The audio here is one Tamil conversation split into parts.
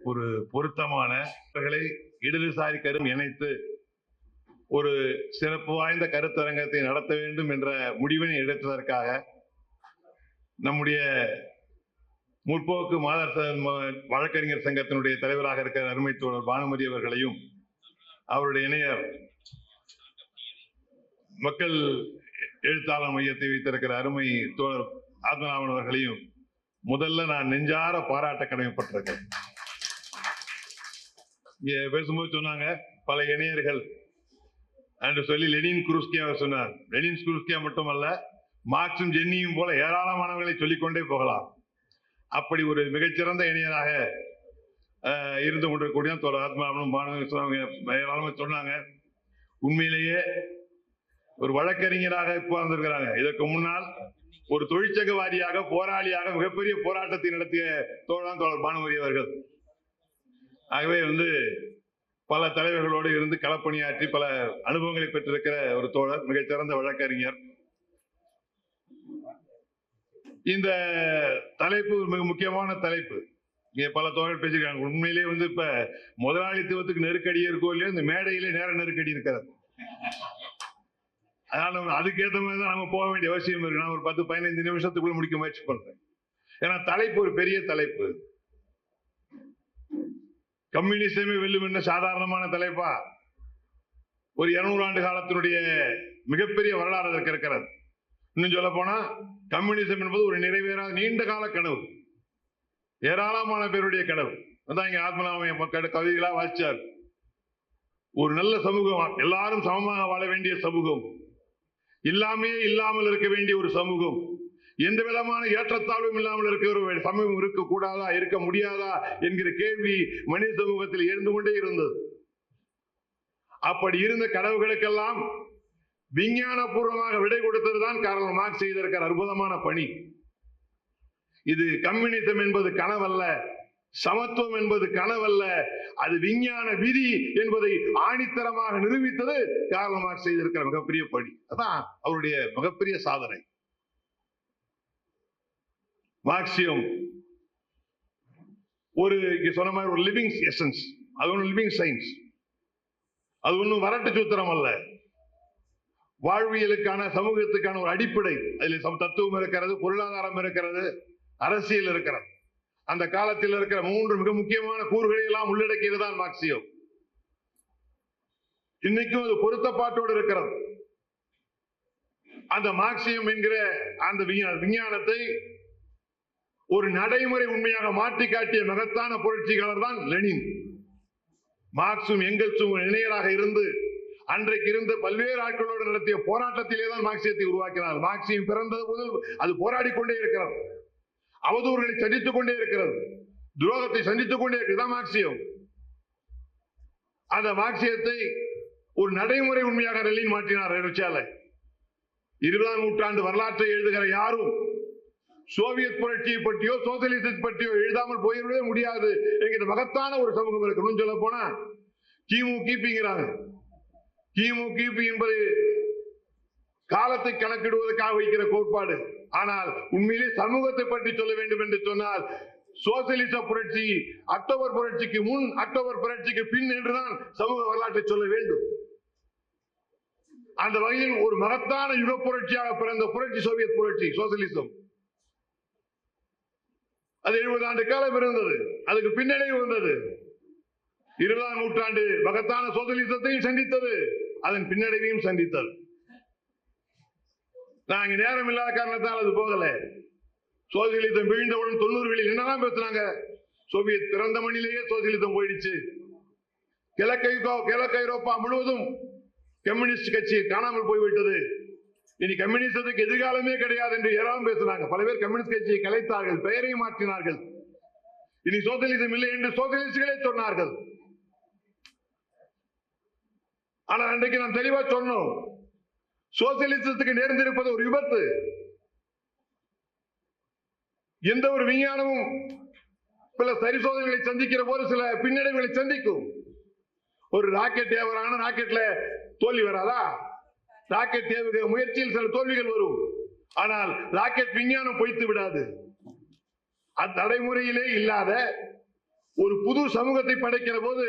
ஒரு பொருத்தமான இடதுசாரி கரும் இணைத்து ஒரு சிறப்பு வாய்ந்த கருத்தரங்கத்தை நடத்த வேண்டும் என்ற முடிவினை எடுத்ததற்காக நம்முடைய முற்போக்கு மாதர் வழக்கறிஞர் சங்கத்தினுடைய தலைவராக இருக்கிற அருமை தோழர் பானுமதி அவர்களையும் அவருடைய இணையர் மக்கள் எழுத்தாளர் மையத்தை வைத்திருக்கிற அருமை தோழர் ஆத்மநாபன் அவர்களையும் முதல்ல நான் நெஞ்சார பாராட்ட கடமைப்பட்டிருக்கேன் இங்கே பேசும்போது சொன்னாங்க பல இணையர்கள். என்று சொல்லி லெனின் குருஸ்கே அவர் சொன்னார். லெனின் குருஸ்கியா மட்டுமல்ல மார்க்சும் ஜென்னியும் போல ஏராளமானவர்களை சொல்லிக்கொண்டே போகலாம். அப்படி ஒரு மிகச்சிறந்த இணையராக இருந்து கொண்டிருக்கக்கூடிய தோழர் ஆத்மாவனும் பானு சொன்னாங்க சொன்னாங்க. உண்மையிலேயே ஒரு வழக்கறிஞராக இப்போ வந்திருக்கிறாங்க இதற்கு முன்னால் ஒரு தொழிற்சங்க வாரியாக போராளியாக மிகப்பெரிய போராட்டத்தை நடத்திய தோழான் தோழர் பானுமதி அவர்கள். ஆகவே வந்து பல தலைவர்களோடு இருந்து களப்பணியாற்றி பல அனுபவங்களை பெற்றிருக்கிற ஒரு தோழர் மிகச்சிறந்த வழக்கறிஞர். இந்த தலைப்பு மிக முக்கியமான தலைப்பு. இங்கே பல தோழர் பேசியிருக்காங்க. உண்மையிலேயே வந்து இப்ப முதலாளித்துவத்துக்கு நெருக்கடி இருக்கோ இல்லையோ இந்த மேடையிலே நேர நெருக்கடி இருக்கிறது. அதனால நம்ம அதுக்கேற்ற மாதிரி தான் நம்ம போக வேண்டிய அவசியம் இருக்கு. நான் ஒரு பத்து பதினைந்து நிமிஷத்துக்குள்ள முடிக்க முயற்சி பண்றேன். ஏன்னா தலைப்பு ஒரு பெரிய தலைப்பு. கம்யூனிசமே வெல்லும் என்ற சாதாரணமான தலைப்பா ஒரு இருநூறு ஆண்டு காலத்தினுடைய மிகப்பெரிய வரலாறு அதற்கு இருக்கிறது. இன்னும் சொல்ல போனா கம்யூனிசம் என்பது ஒரு நிறைவேறாத நீண்ட கால கனவு. ஏராளமான பேருடைய கனவு. அதான் இங்க ஆத்மநாம கவிதைகளா வாசிச்சார். ஒரு நல்ல சமூகம் எல்லாரும் சமமாக வாழ வேண்டிய சமூகம். இல்லாமே இல்லாமல் இருக்க வேண்டிய ஒரு சமூகம். எந்த விதமான ஏற்றத்தாழ்வும் இல்லாமல் இருக்கிற ஒரு சமூகம் இருக்கக்கூடாதா இருக்க முடியாதா என்கிற கேள்வி மனித சமூகத்தில் எழுந்து கொண்டே இருந்தது. அப்படி இருந்த கனவுகளுக்கெல்லாம் விஞ்ஞான பூர்வமாக விடை கொடுத்ததுதான் காரணம் மார்க் செய்திருக்கிற அற்புதமான பணி. இது கம்யூனிசம் என்பது கனவல்ல சமத்துவம் என்பது கனவல்ல அது விஞ்ஞான விதி என்பதை ஆணித்தரமாக நிரூபித்தது கார்ல் மார்க் செய்திருக்கிற மிகப்பெரிய பணி. அதான் அவருடைய மிகப்பெரிய சாதனை. மார்க்சியம் ஒரு இங்க சொன்ன மாதிரி ஒரு லிவிங் எசன்ஸ் அது ஒன்று லிவிங் சயின்ஸ் அது ஒன்றும் வரட்டு சூத்திரம் அல்ல. வாழ்வியலுக்கான சமூகத்துக்கான ஒரு அடிப்படை. அதில் தத்துவம் இருக்கிறது பொருளாதாரம் இருக்கிறது அரசியல் இருக்கிறது. அந்த காலத்தில் இருக்கிற மூன்று மிக முக்கியமான கூறுகளை எல்லாம் உள்ளடக்கியது தான் மார்க்சியம் இன்னைக்கும் அது பொருத்தப்பாட்டோடு இருக்கிறது. அந்த மார்க்சியம் என்கிற அந்த விஞ்ஞானத்தை ஒரு நடைமுறை உண்மையாக மாற்றி காட்டிய மகத்தான புரட்சியாளர் தான் லெனின். மார்க்சும் எங்கெல்ஸும் இணையராக இருந்து அன்றைக்கு இருந்த பல்வேறு ஆட்களோடு நடத்திய போராட்டத்திலே தான் மார்க்சியத்தை உருவாக்கினார். மார்க்சியம் பிறந்தது முதல் அது போராடி கொண்டே இருக்கிறது. அவதூறுகளை சந்தித்துக் கொண்டே இருக்கிறது. துரோகத்தை சந்தித்துக் கொண்டே இருக்கிறது. மார்க்சியம். அந்த மார்க்சியத்தை ஒரு நடைமுறை உண்மையாக லெனின் மாற்றினார். ருச்சியால இருபதாம் நூற்றாண்டு வரலாற்றை எழுதுகிற யாரும் சோவியத் புரட்சியை பற்றியோ சோசியலிசத்தை பற்றியோ எழுதாமல் போயிடவே முடியாது என்கிற மகத்தான ஒரு சமூகம் இருக்கணும்னு சொல்ல போனா கிமு கிபிங்கிறாங்க. கிமு கிபி என்பது காலத்தை கணக்கிடுவதற்காக வைக்கிற கோட்பாடு. ஆனால் உண்மையிலே சமூகத்தை பற்றி சொல்ல வேண்டும் என்று சொன்னால் சோசியலிச புரட்சி அக்டோபர் புரட்சிக்கு முன் அக்டோபர் புரட்சிக்கு பின் என்றுதான் சமூக வரலாற்றை சொல்ல வேண்டும். அந்த வகையில் ஒரு மகத்தான யுக புரட்சியாக பிறந்த புரட்சி சோவியத் புரட்சி சோசியலிசம். அது எழுபது ஆண்டு காலம் இருந்தது. அதுக்கு பின்னடைவு வந்தது இருபதாம் நூற்றாண்டு மகத்தான சோசியலிசத்தையும் சந்தித்தது. அதன் பின்னடைவையும் சந்தித்தது. நாங்க நேரம் இல்லாத காரணத்தால் அது போகல. சோசியலிசம் வீழ்ந்தவுடன் தொண்ணூறுகளில் என்னதான் பேசுனாங்க? சோவியத் பிறந்த மண்ணிலேயே சோசியலிசம் போயிடுச்சு. கிழக்கை கிழக்கு ஐரோப்பா முழுவதும் கம்யூனிஸ்ட் கட்சி காணாமல் போய்விட்டது. இனி கம்யூனிசத்துக்கு எதிர்காலமே கிடையாது என்று ஏராளம் பேசினாங்க. பல பேர் கம்யூனிஸ்ட் கட்சியை கலைத்தார்கள் பெயரை மாற்றினார்கள். இனி சோசியலிசம் இல்லை என்று சோசியலிஸ்டுகளே சொன்னார்கள். ஆனால் அன்றைக்கு நாம் தெளிவா சொன்னோம் சோசியலிசத்துக்கு நேர்ந்திருப்பது ஒரு விபத்து. எந்த ஒரு விஞ்ஞானமும் பல சோதனைகளை சந்திக்கிற போது சில பின்னடைவுகளை சந்திக்கும். ஒரு ராக்கெட் ஏவரான ராக்கெட்ல தோல்வி வராதா? ராக்கெட் ஏவுகிற முயற்சியில் சில தோல்விகள் வரும். ஆனால் ராக்கெட் விஞ்ஞானம் பொய்த்து விடாது. அது நடைமுறையிலே இல்லாத ஒரு புது சமூகத்தை படைக்கிற போது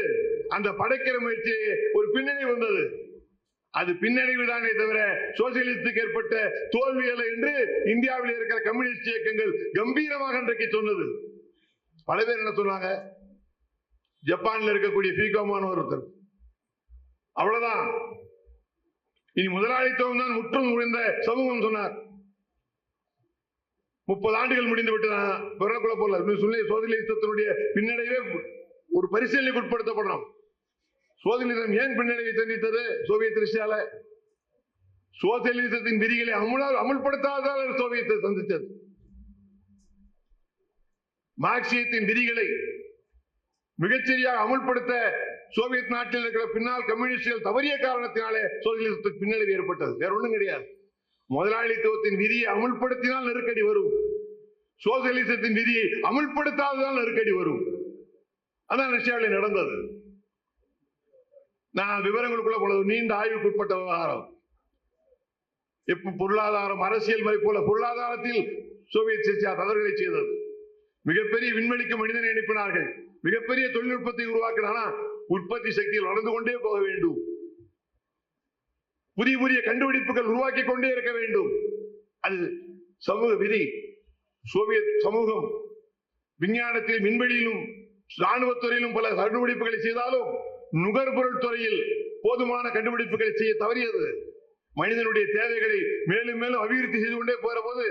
அந்த படைக்கிற முயற்சி ஒரு பின்னணி வந்தது. அது பின்னடைவு தானே தவிர சோசியலிஸ்டுக்கு ஏற்பட்ட தோல்வி அல்ல என்று இந்தியாவில் இருக்கிற கம்யூனிஸ்ட் இயக்கங்கள் கம்பீரமாக இன்றைக்கு சொன்னது. பல பேர் என்ன சொன்னாங்க? ஜப்பான்ல இருக்கக்கூடிய பீகோமான ஒருத்தர். அவ்வளவுதான். இனி முதலாளித்துவம் தான் முற்றும் முடிந்த சமூகம் சொன்னார். முப்பது ஆண்டுகள் முடிந்து விட்டுதான் பிறகுள்ள போல சொல்லி சோதலிசத்தினுடைய பின்னடைவே ஒரு பரிசீலனைக்கு உட்படுத்தப்படணும் சோதலிசம் ஏன் பின்னடைவை சந்தித்தது சோவியத் ரஷ்யால. சோசியலிசத்தின் விதிகளை அமுலால் அமுல்படுத்தாததால் சோவியத்தை சந்தித்தது. மார்க்சியத்தின் விதிகளை மிகச்சரியாக அமுல்படுத்த சோவியத் நாட்டில் இருக்கிற பின்னால் கம்யூனிஸ்டுகள் தவறிய காரணத்தினாலே சோசியலிசத்துக்கு பின்னடைவு ஏற்பட்டது. வேற ஒன்றும் கிடையாது. முதலாளித்துவத்தின் விதியை அமுல்படுத்தினால் நெருக்கடி வரும். சோசியலிசத்தின் விதியை அமுல்படுத்தாததால் நெருக்கடி வரும். அதான் ரஷ்யாவில் நடந்தது. நான் விவரங்களுக்குள்ள போனது நீண்ட ஆய்வுக்குட்பட்ட விவகாரம். எப்ப பொருளாதாரம் அரசியல் முறை போல பொருளாதாரத்தில் சோவியத் சர்ச்சியா தவறுகளை செய்தது. மிகப்பெரிய விண்வெளிக்கு மனிதனை அனுப்பினார்கள். மிகப்பெரிய தொழில்நுட்பத்தை உருவாக்கினா உற்பத்தி சக்தியில் வளர்ந்து கொண்டே போக வேண்டும். புதிய புதிய கண்டுபிடிப்புகள் உருவாக்கி கொண்டே இருக்க வேண்டும். அது சமூக விதி. சோவியத் சமூகம் விஞ்ஞானத்திலும் விண்வெளியிலும் இராணுவத்துறையிலும் பல கண்டுபிடிப்புகளை செய்தாலும் நுகர்பொருள் துறையில் போதுமான கண்டுபிடிப்புகளை செய்ய தவறியது. மனிதனுடைய தேவைகளை மேலும் மேலும் அபிவிருத்தி செய்து கொண்டே போற போது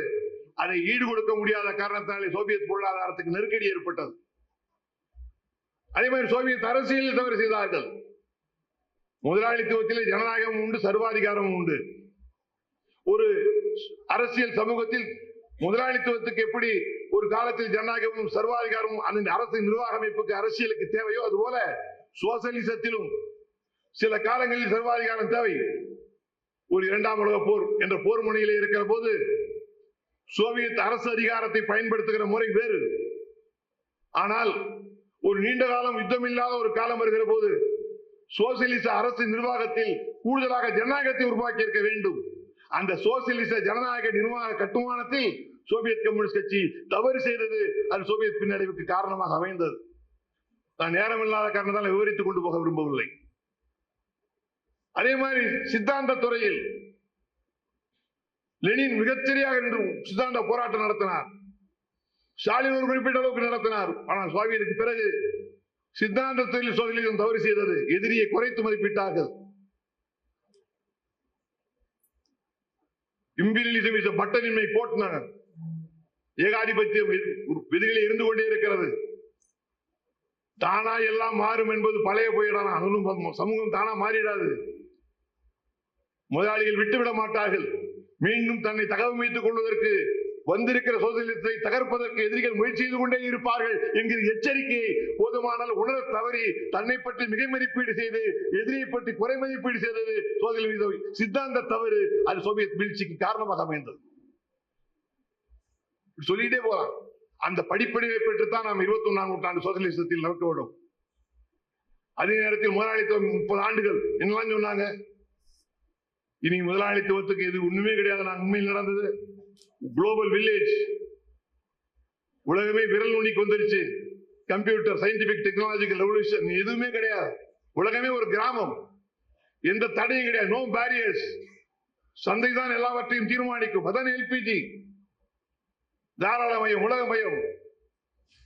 அதை ஈடு கொடுக்க முடியாத காரணத்தாலே சோவியத் பொருளாதாரத்துக்கு நெருக்கடி ஏற்பட்டது. அதே மாதிரி சோவியத் அரசியலில் தவறு செய்தார்கள். முதலாளித்துவத்திலே ஜனநாயகம் உண்டு சர்வாதிகாரம் உண்டு. ஒரு அரசியல் சமூகத்தில் முதலாளித்துவத்துக்கு எப்படி ஒரு காலத்தில் ஜனநாயகமும் சர்வாதிகாரமும் அந்த அரசு நிர்வாக அமைப்புக்கு அரசியலுக்கு தேவையோ அதுபோல சோசலிசத்திலும் சில காலங்களில் சர்வாதிகாரம் தேவை. ஒரு இரண்டாம் உலக போர் என்ற போர் முனையிலே இருக்கிற போது சோவியத் அரசு அதிகாரத்தை பயன்படுத்துகிற முறை வேறு. ஆனால் ஒரு நீண்ட காலம் யுத்தம் இல்லாத ஒரு காலம் வருகிற போது சோசியலிச அரசு நிர்வாகத்தில் கூடுதலாக ஜனநாயகத்தை உருவாக்கி இருக்க வேண்டும். அந்த சோசியலிச ஜனநாயக நிர்வாக கட்டுமானத்தில் சோவியத் கம்யூனிஸ்ட் கட்சி தவறு செய்தது அது சோவியத் பின்னடைவுக்கு காரணமாக அமைந்தது. நான் நேரம் இல்லாத காரணத்தால் விவரித்துக் கொண்டு போக விரும்பவில்லை. அதே மாதிரி சித்தாந்த துறையில் லெனின் மிகச்சரியாக நின்று சித்தாந்த போராட்டம் நடத்தினார். ஸ்டாலின் ஒரு குறிப்பிட்ட அளவுக்கு நடத்தினார். ஆனால் சோவியத்துக்கு பிறகு சித்தாந்தத்தில் சோதனையும் தவறு செய்தது. எதிரியை குறைத்து மதிப்பிட்டார்கள். இம்பீரியலிசம் இஸ் பட்டனின்மை போட்டினார் ஏகாதிபத்தியம் விதிகளில் இருந்து கொண்டே இருக்கிறது. தானா எல்லாம் மாறும் என்பது பழைய போயிடலாம் அதுவும் சமூகம் தானா மாறிடாது. முதலாளிகள் விட்டுவிட மாட்டார்கள். மீண்டும் தன்னை தகவமைத்துக் கொள்வதற்கு வந்திருக்கிற சோதனை தகர்ப்பதற்கு எதிரிகள் முயற்சி செய்து கொண்டே இருப்பார்கள் என்கிற எச்சரிக்கையை போதுமானால் உணர தவறி தன்னை பற்றி மிகை மதிப்பீடு செய்து எதிரியை பற்றி குறை மதிப்பீடு செய்தது சோதனை சித்தாந்த தவறு அது சோவியத் வீழ்ச்சிக்கு காரணமாக அமைந்தது. சொல்லிட்டே போகலாம். அந்த படிப்படிவை பெற்றுத்தான் நாம் இருபத்தி ஒன்னாம் நூற்றாண்டு சோசியலிசத்தில் நடக்க விடும் அதே நேரத்தில் முதலாளித்துவம் முப்பது ஆண்டுகள். என்னெல்லாம் சொன்னாங்க? இனி முதலாளித்துவத்துக்கு எது ஒண்ணுமே கிடையாது. நான் உண்மையில் நடந்தது. குளோபல் வில்லேஜ் உலகமே விரல் நுண்ணிக்கு வந்துருச்சு கம்ப்யூட்டர் சயின்டிபிக் டெக்னாலஜிக்கல் ரெவல்யூஷன் எதுவுமே கிடையாது. உலகமே ஒரு கிராமம். எந்த தடையும் கிடையாது. நோ பேரியர்ஸ் சந்தை தான் எல்லாவற்றையும் தீர்மானிக்கும். அதான் எல்பிஜி தாராள மயம் உலக மயம்.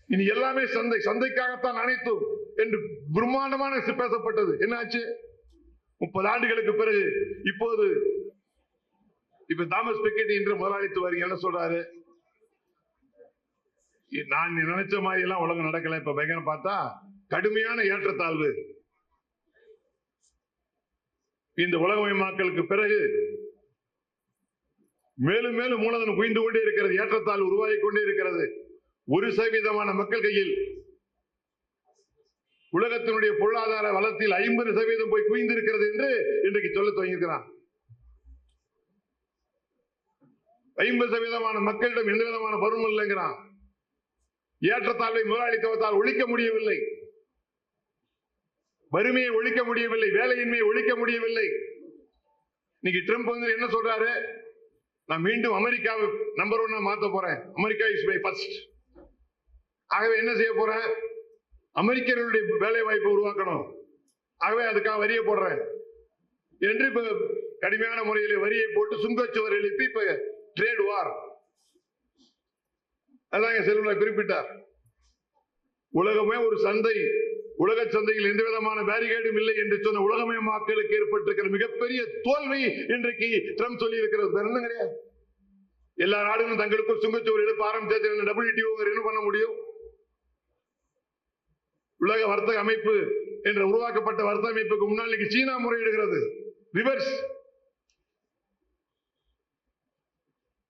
இனி எல்லாமே சந்தை. சந்தைக்காகத்தான் அனைத்தும் என்று பிரம்மாண்டமான பேசப்பட்டது. என்னாச்சு? முப்பது ஆண்டுகளுக்கு பிறகு இப்போது இப்ப தாமஸ் பெக்கெட் என்ற முதலாளித்துவ என்ன சொல்றாரு? நான் நினைச்ச மாதிரி எல்லாம் உலகம் நடக்கல. இப்ப பயங்கரம் பார்த்தா கடுமையான ஏற்றத்தாழ்வு. இந்த உலகமயமாக்கலுக்கு பிறகு மேலும் மேலும் மூலதனம் குவிந்து கொண்டே இருக்கிறது. ஏற்றத்தால் உருவாகி கொண்டே இருக்கிறது. ஒரு சதவீதமான மக்கள் கையில் உலகத்தினுடைய பொருளாதார வளத்தில் ஐம்பது சதவீதம் போய் குவிந்து இருக்கிறது என்று இன்றைக்கு சொல்ல துவங்கியிருக்கிறான் ஐம்பது சதவீதமான மக்களிடம் எந்த விதமான பருவம் இல்லைங்கிறான். ஏற்றத்தாழ்வை முதலாளித்துவத்தால் ஒழிக்க முடியவில்லை. வறுமையை ஒழிக்க முடியவில்லை வேலையின்மையை ஒழிக்க முடியவில்லை. இன்னைக்கு ட்ரம்ப் வந்து என்ன சொல்றாரு? நான் மீண்டும் அமெரிக்காவை நம்பர் ஒன்னா மாத்த போறேன். அமெரிக்கா இஸ் மை ஃபர்ஸ்ட் ஆகவே என்ன செய்ய போறேன் அமெரிக்கர்களுடைய வேலை வாய்ப்பை உருவாக்கணும். ஆகவே அதுக்காக வரியை போடுறேன். என்று இப்ப கடுமையான முறையில் வரியை போட்டு சுங்கச்சுவர் எழுப்பி இப்ப ட்ரேட் வார் அதாங்க செல்வனை குறிப்பிட்டார். உலகமே ஒரு சந்தை உலக சந்தையில் எந்த விதமான பேரிகேடும் இல்லை என்று சொன்ன உலகமே மக்களுக்கு ஏற்பட்டிருக்கிற மிகப்பெரிய தோல்வி இன்றைக்கு ட்ரம்ப் சொல்லி இருக்கிறது கிடையாது. எல்லா நாடுகளும் தங்களுக்கும் சுங்கச்சோறு எடுப்ப ஆரம்பிச்சது டபிள்யூடிஓ என்ன பண்ண முடியும்? உலக வர்த்தக அமைப்பு என்ற உருவாக்கப்பட்ட வர்த்தக அமைப்புக்கு முன்னால் சீனா முறையிடுகிறது. ரிவர்ஸ்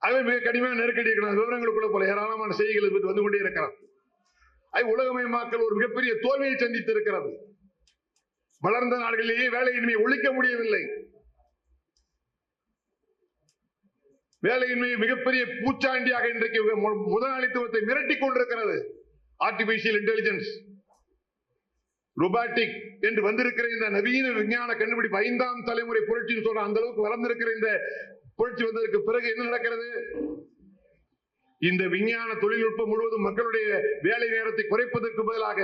ஆகவே மிக கடுமையான நெருக்கடி இருக்கிற விவரங்களுக்குள்ள போல ஏராளமான செய்திகள் பற்றி வந்து கொண்டே இருக்கிறார் அது உலகமயமாக்கல் ஒரு மிகப்பெரிய தோல்வியை சந்தித்து இருக்கிறது. வளர்ந்த நாடுகளிலேயே வேலையின்மையை ஒழிக்க முடியவில்லை. வேலையின்மையை மிகப்பெரிய பூச்சாண்டியாக இன்றைக்கு முதலாளித்துவத்தை மிரட்டிக் கொண்டிருக்கிறது. ஆர்டிபிஷியல் இன்டெலிஜென்ஸ் ரொபாட்டிக் என்று வந்திருக்கிற இந்த நவீன விஞ்ஞான கண்டுபிடிப்பு ஐந்தாம் தலைமுறை புரட்சின்னு சொல்ற அந்த அளவுக்கு வளர்ந்திருக்கிற இந்த புரட்சி வந்ததற்கு பிறகு என்ன நடக்கிறது? இந்த விஞ்ஞான தொழில்நுட்பம் முழுவதும் மக்களுடைய வேலை நேரத்தை குறைப்பதற்கு பதிலாக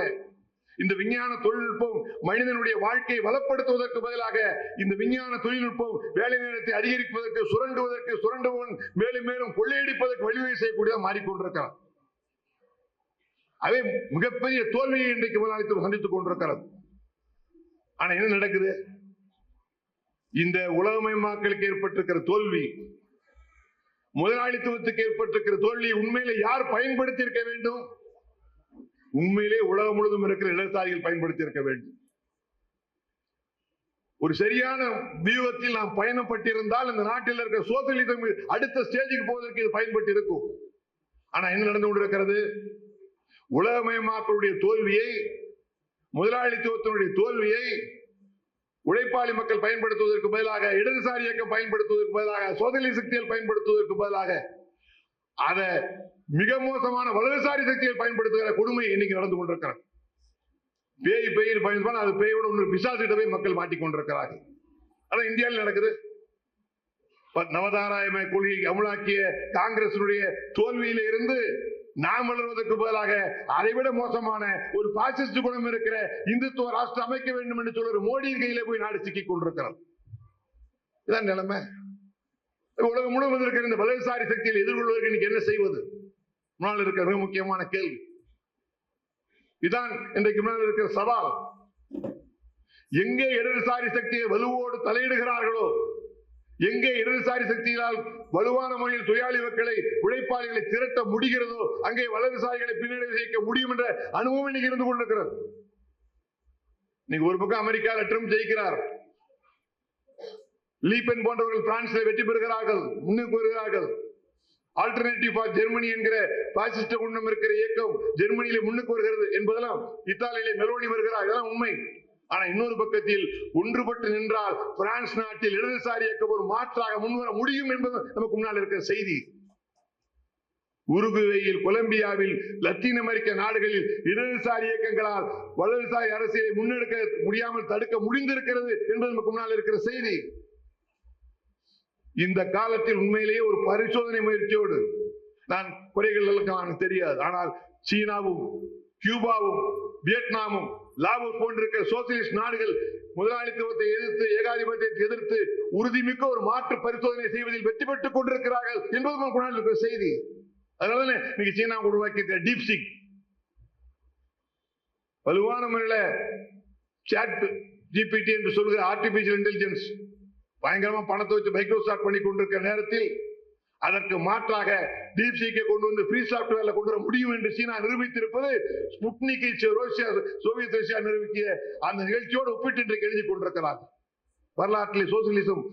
இந்த விஞ்ஞான தொழில்நுட்பம் மனிதனுடைய வாழ்க்கையை வளப்படுத்துவதற்கு பதிலாக இந்த விஞ்ஞான தொழில்நுட்பம் வேலை நேரத்தை அதிகரிப்பதற்கு சுரண்டுவதற்கு சுரண்டுவன் மேலும் மேலும் கொள்ளையடிப்பதற்கு வழிவகை செய்யக்கூடியதாக மாறிக்கொண்டிருக்கிறார் அதே மிகப்பெரிய தோல்வியை இன்றைக்கு முதலாளித்துவம் சந்தித்துக் கொண்டிருக்கிறது. ஆனா என்ன நடக்குது? இந்த உலகமயமாக்கலுக்கு ஏற்பட்டிருக்கிற தோல்வி முதலாளித்துவத்துக்கு ஏற்பட்டிருக்கிற தோல்வியை உண்மையிலே யார் பயன்படுத்தி இருக்க வேண்டும்? உண்மையிலே உலகம் முழுவதும் இருக்கிற இடதுசாரிகள் பயன்படுத்தி இருக்க வேண்டும். ஒரு சரியான வியூகத்தில் நாம் பயணப்பட்டிருந்தால் இந்த நாட்டில் இருக்கிற சோசியலிசம் அடுத்த ஸ்டேஜுக்கு போவதற்கு இது பயன்பட்டு இருக்கும் ஆனா என்ன நடந்து கொண்டிருக்கிறது? உலகமயமாக்களுடைய தோல்வியை முதலாளித்துவத்தினுடைய தோல்வியை உழைப்பாளி மக்கள் பயன்படுத்துவதற்கு பதிலாக இடதுசாரி இயக்கம் பயன்படுத்துவதற்கு பதிலாக சோதனை சக்திகள் பயன்படுத்துவதற்கு பதிலாக அதை மிக மோசமான வலதுசாரி சக்திகள் பயன்படுத்துகிற கொடுமை இன்னைக்கு நடந்து கொண்டிருக்கிறது. பேய் பெயர் பயன்படுத்த அது பேயோட ஒன்று பிசாசிட்டவே மக்கள் மாட்டிக்கொண்டிருக்கிறார்கள் அதான் இந்தியாவில் நடக்குது. ப- நவதாராயம கொள்கையை அமலாக்கிய காங்கிரசினுடைய தோல்வியில இருந்து நாம் வளர்வதற்கு பதிலாக அதைவிட மோசமான ஒரு பாசிஸ்ட் குணம் இருக்கிற இந்துத்துவ ராஷ்டிரம் அமைக்க வேண்டும் என்று சொல்ற மோடி கையில போய் நாடு சிக்கிக் கொண்டிருக்கிறது. இதான் நிலைமை. உலகம் முழுவதும் இருக்கிற இந்த வலதுசாரி சக்தியில் எதிர்கொள்வதற்கு இன்னைக்கு என்ன செய்வது? முன்னால் இருக்கிற மிக முக்கியமான கேள்வி. இதான் இன்றைக்கு முன்னால் இருக்கிற சவால். எங்கே இடதுசாரி சக்தியை வலுவோடு தலையிடுகிறார்களோ எங்கே இடதுசாரி சக்திகளால் வலுவான முறையில் தொழிலாளி மக்களை உழைப்பாளிகளை திரட்ட முடிகிறதோ அங்கே வலதுசாரிகளை பின்னடைவு செய்ய முடியும் என்ற அனுபவம் இன்னைக்கு இருந்து கொண்டிருக்கிறது. இன்னைக்கு ஒரு பக்கம் அமெரிக்காவில் ட்ரம்ப் ஜெயிக்கிறார். லீபன் போன்றவர்கள் பிரான்சில் வெற்றி பெறுகிறார்கள் முன்னுக்கு வருகிறார்கள். ஆல்டர்னேட்டிவ் ஃபார் ஜெர்மனி என்கிற பாசிஸ்ட குண்டம் இருக்கிற இயக்கம் ஜெர்மனியில முன்னுக்கு வருகிறது என்பதெல்லாம் இத்தாலியிலே மெலோனி வருகிறார். இதெல்லாம் உண்மை. ஆனா இன்னொரு பக்கத்தில் ஒன்றுபட்டு நின்றால் பிரான்ஸ் நாட்டில் இடதுசாரி இயக்கம் ஒரு மாற்றாக முன்வர முடியும் என்பது நமக்கு முன்னால் இருக்கிற செய்தி. உருகுவேயில் கொலம்பியாவில் லத்தீன் அமெரிக்க நாடுகளில் இடதுசாரி இயக்கங்களால் வலதுசாரி அரசியலை முன்னெடுக்க முடியாமல் தடுக்க முடிந்திருக்கிறது என்பது நமக்கு முன்னால் இருக்கிற செய்தி. இந்த காலத்தில் உண்மையிலேயே ஒரு பரிசோதனை முயற்சியோடு நான் குறைகள் எல்லாம் எனக்கு தெரியாது. ஆனால் சீனாவும் கியூபாவும் வியட்நாமும் லாவோஸ் போன்றிருக்கிற சோசியலிஸ்ட் நாடுகள் முதலாளித்துவத்தை எதிர்த்து ஏகாதிபத்தியத்தை எதிர்த்து உறுதிமிக்க ஒரு மாற்று பரிசோதனை செய்வதில் வெற்றி பெற்றுக் கொண்டிருக்கிறார்கள் என்பது குணால் இருக்கிற செய்தி. அதனால இன்னைக்கு சீனா உருவாக்கி டீப் சிக் வலுவான முறையில் சாட் ஜிபிடி என்று சொல்கிற ஆர்டிபிஷியல் இன்டெலிஜென்ஸ் பயங்கரமா பணத்தை வச்சு மைக்ரோசாஃப்ட் பண்ணி கொண்டிருக்கிற நேரத்தில் அதற்கு மாற்றாக டீப் கொண்டு வந்து ஃப்ரீ சாப்ட்வேர்ல கொண்டு வர முடியும் என்று சீனா நிரூபித்திருப்பது ஸ்புட்னிக்கை ரோசியா சோவியத் ரஷ்யா நிரூபிக்கிய அந்த நிகழ்ச்சியோடு ஒப்பிட்டு இன்றைக்கு எழுதி கொண்டிருக்கிறார் வரலாற்றில் சோசியலிசம்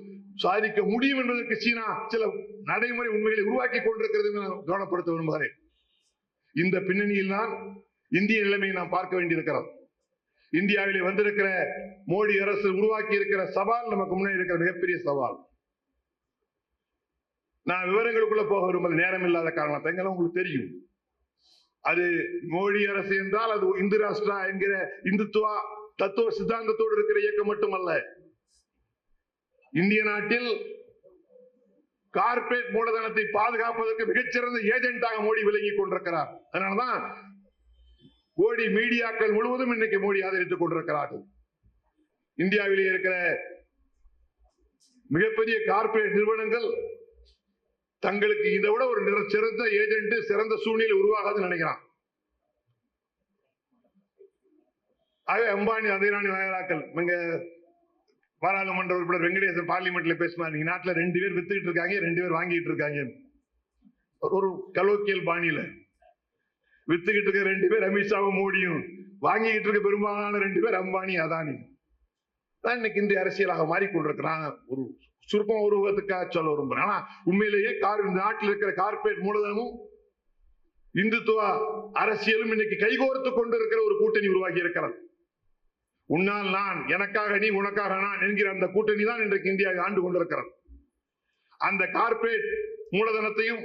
சாதிக்க முடியும் என்பதற்கு சீனா சில நடைமுறை உண்மைகளை உருவாக்கி கொண்டிருக்கிறது என்று நான் கவனப்படுத்த விரும்புகிறேன். இந்த பின்னணியில் தான் இந்திய நிலைமையை நாம் பார்க்க வேண்டியிருக்கிறோம் இந்தியாவிலே வந்திருக்கிற மோடி அரசு உருவாக்கி இருக்கிற சவால் நமக்கு முன்னே இருக்கிற மிகப்பெரிய சவால். நான் விவரங்களுக்குள்ள போக விரும்பல நேரம் இல்லாத காரணத்தை எங்கெல்லாம் உங்களுக்கு தெரியும்? அது மோடி அரசு என்றால் அது இந்து ராஷ்டிரா என்கிற இந்துத்துவா தத்துவ சித்தாந்தத்தோடு இருக்கிற இயக்கம் மட்டுமல்ல. இந்திய நாட்டில் கார்ப்பரேட் மூலதனத்தை பாதுகாப்பதற்கு மிகச்சிறந்த ஏஜென்ட்டாக மோடி விளங்கி கொண்டிருக்கிறார். அதனாலதான் கோடி மீடியாக்கள் முழுவதும் இன்னைக்கு மோடி ஆதரித்துக் கொண்டிருக்கிறார்கள். இந்தியாவிலே இருக்கிற மிகப்பெரிய கார்ப்பரேட் நிறுவனங்கள் தங்களுக்கு இதை விட ஒரு நிற- சிறந்த ஏஜென்ட் சிறந்த சூழ்நிலை உருவாகாதுன்னு நினைக்கிறான். ஆகவே அம்பானி அதிராணி வயலாக்கள் இங்க பாராளுமன்ற உறுப்பினர் வெங்கடேசன் பார்லிமெண்ட்ல பேசினார் நீங்க நாட்டுல ரெண்டு பேர் வித்துக்கிட்டு இருக்காங்க ரெண்டு பேர் வாங்கிட்டு இருக்காங்க. ஒரு கலோக்கியல் பாணியில. வித்துக்கிட்டு இருக்க ரெண்டு பேர் அமித்ஷாவும் மோடியும் வாங்கிக்கிட்டு இருக்க பெரும்பாலான ரெண்டு பேர் அம்பானி அதானி. தான் இன்னைக்கு இந்திய அரசியலாக மாறிக்கொண்டிருக்கிறான் ஒரு சுருக்கம் உருவத்துக்காக சொல்ல விரும்புறேன். ஆனா உண்மையிலேயே கார் இந்த நாட்டில் இருக்கிற கார்ப்பரேட் மூலதனமும் இந்துத்துவ அரசியலும் இன்னைக்கு கைகோர்த்து கொண்டிருக்கிற ஒரு கூட்டணி உருவாகி இருக்கிறது. உன்னால் நான் எனக்காக நீ உனக்காக நான் என்கிற அந்த கூட்டணி தான் இன்றைக்கு இந்தியாவை ஆண்டு கொண்டிருக்கிறது. அந்த கார்ப்பரேட் மூலதனத்தையும்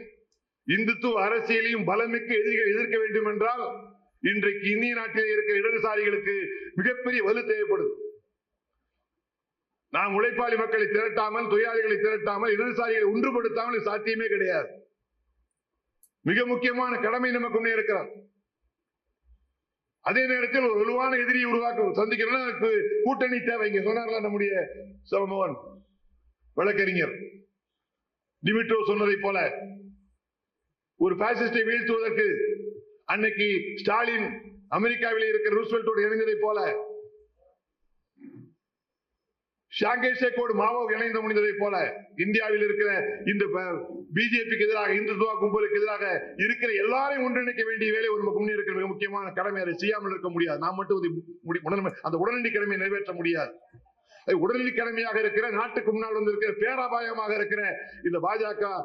இந்துத்துவ அரசியலையும் பலமிக்க எதிரிகள் எதிர்க்க வேண்டும் என்றால் இன்றைக்கு இந்திய நாட்டில் இருக்கிற இடதுசாரிகளுக்கு மிகப்பெரிய வலு தேவைப்படுது. நாம் உழைப்பாளி மக்களை திரட்டாமல் தொழிலாளிகளை திரட்டாமல் இடதுசாரிகளை ஒன்றுபடுத்தாமல் சாத்தியமே கிடையாது. மிக முக்கியமான கடமை நமக்கு இருக்கிறார் அதே நேரத்தில் ஒரு வலுவான எதிரியை உருவாக்க சந்திக்கணும்னா கூட்டணி தேவை. இங்க சொன்னார்ல நம்முடைய சமமோகன் வழக்கறிஞர். டிமிட்ரோ சொன்னதை போல ஒரு பாசிஸ்டை வீழ்த்துவதற்கு அன்னைக்கு ஸ்டாலின் அமெரிக்காவில் இருக்கிற ரூஸ்வெல்ட்டோடு இணைந்ததை போல ஷாங்கை ஷேக்கோடு மாவோ இணைந்து முடிந்ததை போல இந்தியாவில் இருக்கிற இந்த பிஜேபிக்கு எதிராக இந்துத்துவா கும்பலுக்கு எதிராக இருக்கிற எல்லாரையும் ஒன்றிணைக்க வேண்டிய வேலை ஒரு முன்னே இருக்கிற மிக முக்கியமான கடமை அதை செய்யாமல் இருக்க முடியாது. நாம் மட்டும் அதை உடனே- அந்த உடனடி கடமையை நிறைவேற்ற முடியாது. அது உடனடி கடமையாக இருக்கிற நாட்டுக்கு முன்னால் வந்திருக்கிற பேராபாயமாக இருக்கிற இந்த பாஜக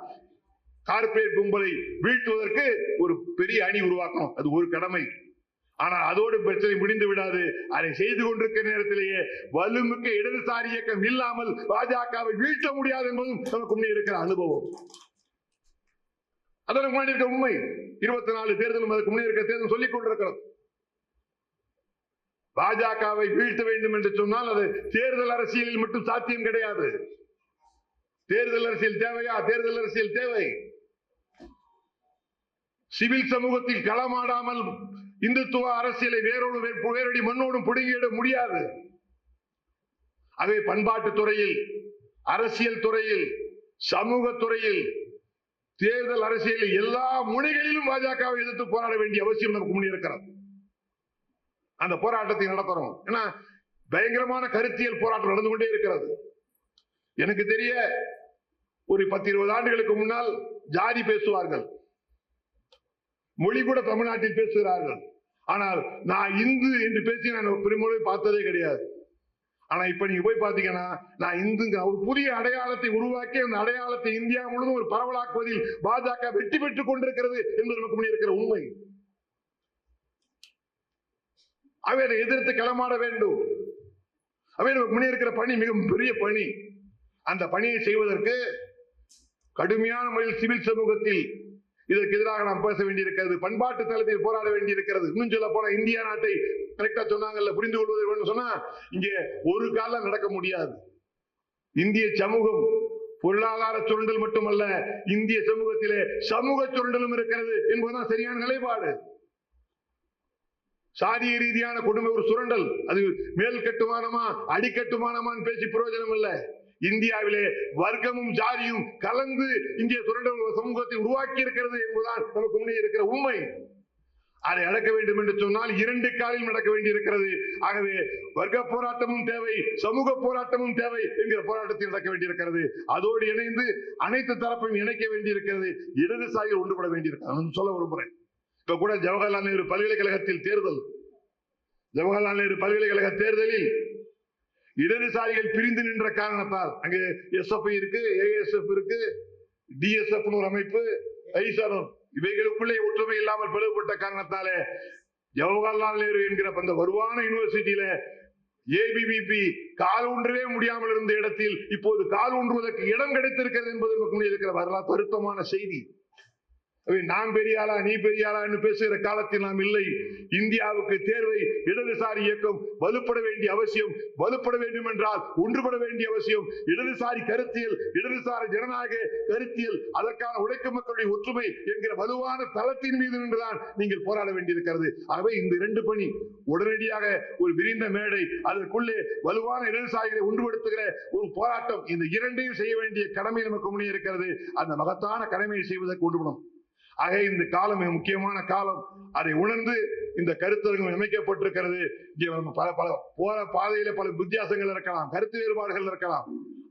கார்ப்பரேட் கும்பலை வீழ்த்துவதற்கு ஒரு பெரிய அணி உருவாக்கணும். அது ஒரு கடமை. ஆனால் அதோடு பிரச்சனை முடிந்து விடாது. அதை செய்து கொண்டிருக்கிற நேரத்திலேயே வலுமிக்க இடதுசாரி இயக்கம் இல்லாமல் பாஜகவை வீழ்த்த முடியாது என்பதும் நமக்கு இருக்கிற அனுபவம். அதற்கு முன்னாடி உண்மை. இருபத்தி நாலு தேர்தலும் அதுக்கு முன்னே இருக்கிற தேர்தல் சொல்லிக் கொண்டிருக்கிறது. பாஜகவை வீழ்த்த வேண்டும் என்று சொன்னால் அது தேர்தல் அரசியலில் மட்டும் சாத்தியம் கிடையாது. தேர்தல் அரசியல் தேவையா? தேர்தல் அரசியல் தேவை. சிவில் சமூகத்தில் களமாடாமல் இந்துத்துவ அரசியலை வேரோடு வே- வேரடி மண்ணோடும் பிடுங்கிட முடியாது. அதே பண்பாட்டு துறையில் அரசியல் துறையில் சமூக துறையில் தேர்தல் அரசியல் எல்லா முனைகளிலும் பாஜகவை எதிர்த்து போராட வேண்டிய அவசியம் நமக்கு முன்னே இருக்கிறது. அந்த போராட்டத்தை நடத்துறோம். ஏன்னா பயங்கரமான கருத்தியல் போராட்டம் நடந்து கொண்டே இருக்கிறது. எனக்கு தெரிய ஒரு பத்து இருபது ஆண்டுகளுக்கு முன்னால் ஜாதி பேசுவார்கள். மொழி கூட தமிழ்நாட்டில் பேசுகிறார்கள். ஆனால் நான் இந்து என்று பேசி நான் பெருமொழி பார்த்ததே கிடையாது. ஆனா இப்ப நீங்க போய் பாத்தீங்கன்னா நான் இந்துங்க ஒரு புதிய அடையாளத்தை உருவாக்கி அந்த அடையாளத்தை இந்தியா முழுவதும் ஒரு பரவலாக்குவதில் பாஜக வெற்றி பெற்றுக் கொண்டிருக்கிறது என்பது நமக்கு முன்னே இருக்கிற உண்மை. அவை அதை எதிர்த்து களமாட வேண்டும். அவை நமக்கு முன்னே இருக்கிற பணி மிக பெரிய பணி. அந்த பணியை செய்வதற்கு கடுமையான முறையில் சிவில் சமூகத்தில் இதற்கு எதிராக நாம் பேச வேண்டியிருக்கிறது. பண்பாட்டு தளத்தில் போராட வேண்டியிருக்கிறது. இன்னும் சொல்ல போனா இந்தியா நாட்டை கரெக்டா சொன்னாங்கல்ல புரிந்து கொள்வது வேண்டும் சொன்னா இங்கே ஒரு காலம் நடக்க முடியாது. இந்திய சமூகம் பொருளாதார சுரண்டல் மட்டுமல்ல இந்திய சமூகத்திலே சமூக சுரண்டலும் இருக்கிறது என்பதுதான் சரியான நிலைப்பாடு. சாதிய ரீதியான கொடுமை ஒரு சுரண்டல். அது மேல் கட்டுமானமா அடிக்கட்டுமானமான்னு பேசி பிரயோஜனம் இல்லை இந்தியாவிலே வர்க்கமும் ஜாதியும் கலந்து இந்திய சுரண்ட சமூகத்தை உருவாக்கி இருக்கிறது என்பதுதான் நமக்கு முன்னே இருக்கிற உண்மை. அதை அடக்க வேண்டும் என்று சொன்னால் இரண்டு காலில் நடக்க வேண்டியிருக்கிறது. ஆகவே வர்க்க போராட்டமும் தேவை சமூக போராட்டமும் தேவை என்கிற போராட்டத்தில் நடக்க வேண்டியிருக்கிறது. அதோடு இணைந்து அனைத்து தரப்பையும் இணைக்க வேண்டியிருக்கிறது. இடதுசாரிகள் ஒன்றுபட வேண்டியிருக்கிறது. சொல்ல விரும்புகிறேன் இப்ப கூட ஜவஹர்லால் நேரு பல்கலைக்கழகத்தில் தேர்தல். ஜவஹர்லால் நேரு பல்கலைக்கழக தேர்தலில் இடதுசாரிகள் பிரிந்து நின்ற காரணத்தால் அங்கே எஸ்எஃப் இருக்கு ஏஎஸ்எஃப் இருக்கு டிஎஸ்எஃப் ஒரு அமைப்பு ஐசரம் இவைகளுக்குள்ளே ஒற்றுமை இல்லாமல் பிளவுபட்ட காரணத்தாலே ஜவஹர்லால் நேரு என்கிற அந்த வருவான யூனிவர்சிட்டியில ஏபிபிபி கால் ஊன்றவே முடியாமல் இருந்த இடத்தில் இப்போது கால் ஊன்றுவதற்கு இடம் கிடைத்திருக்கிறது என்பது இருக்கிற வரலாற்று வருத்தமான செய்தி. நாம் நான் நீ பெரிய என்று பேசுகிற காலத்தில் நாம் இல்லை. இந்தியாவுக்கு தேர்வை இடதுசாரி இயக்கம் வலுப்பட வேண்டிய அவசியம். வலுப்பட வேண்டும் என்றால் ஒன்றுபட வேண்டிய அவசியம். இடதுசாரி கருத்தியல் இடதுசாரி ஜனநாயக கருத்தியல் அதற்கான உழைக்கும் மக்களுடைய ஒற்றுமை என்கிற வலுவான தளத்தின் மீது நின்றுதான் நீங்கள் போராட வேண்டியிருக்கிறது. ஆகவே இந்த இரண்டு பணி உடனடியாக ஒரு விரிந்த மேடை அதற்குள்ளே வலுவான இடதுசாரிகளை ஒன்றுபடுத்துகிற ஒரு போராட்டம் இந்த இரண்டையும் செய்ய வேண்டிய கடமை நமக்கு முன்னே இருக்கிறது. அந்த மகத்தான கடமையை செய்வதற்கு ஒன்றுபடும் ஆக இந்த காலம் மிக முக்கியமான காலம். அதை உணர்ந்து இந்த கருத்தரங்கம் அமைக்கப்பட்டிருக்கிறது. இங்கே நம்ம பல பல போற பாதையில பல வித்தியாசங்கள் இருக்கலாம் கருத்து வேறுபாடுகள் இருக்கலாம்.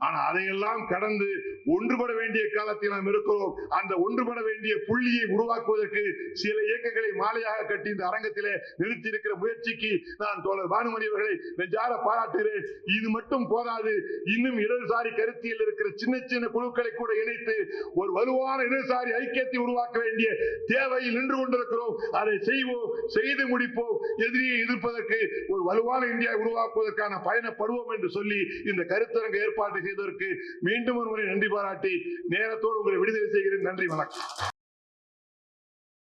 ஆனா அதையெல்லாம் கடந்து ஒன்றுபட வேண்டிய காலத்தில் நாம் இருக்கிறோம். அந்த ஒன்றுபட வேண்டிய புள்ளியை உருவாக்குவதற்கு சில இயக்கங்களை மாலையாக கட்டி இந்த அரங்கத்திலே நிறுத்தி இருக்கிற முயற்சிக்கு நான் தோழர் பானுமணி அவர்களை நெஞ்சார பாராட்டுகிறேன். இது மட்டும் போதாது இன்னும் இடதுசாரி கருத்தியில் இருக்கிற சின்ன சின்ன குழுக்களை கூட இணைத்து ஒரு வலுவான இடதுசாரி ஐக்கியத்தை உருவாக்க வேண்டிய தேவையில் நின்று கொண்டிருக்கிறோம். அதை செய்வோம் செய்து முடிப்போம். எதிரியை எதிர்ப்பதற்கு ஒரு வலுவான இந்தியா உருவாக்குவதற்கான பயணப்படுவோம் என்று சொல்லி இந்த கருத்தரங்க ஏற்பாடு செய்ததற்கு மீண்டும் ஒரு முறை நன்றி பாராட்டி நேரத்தோடு உங்களை விடுதலை செய்கிறேன். நன்றி வணக்கம்.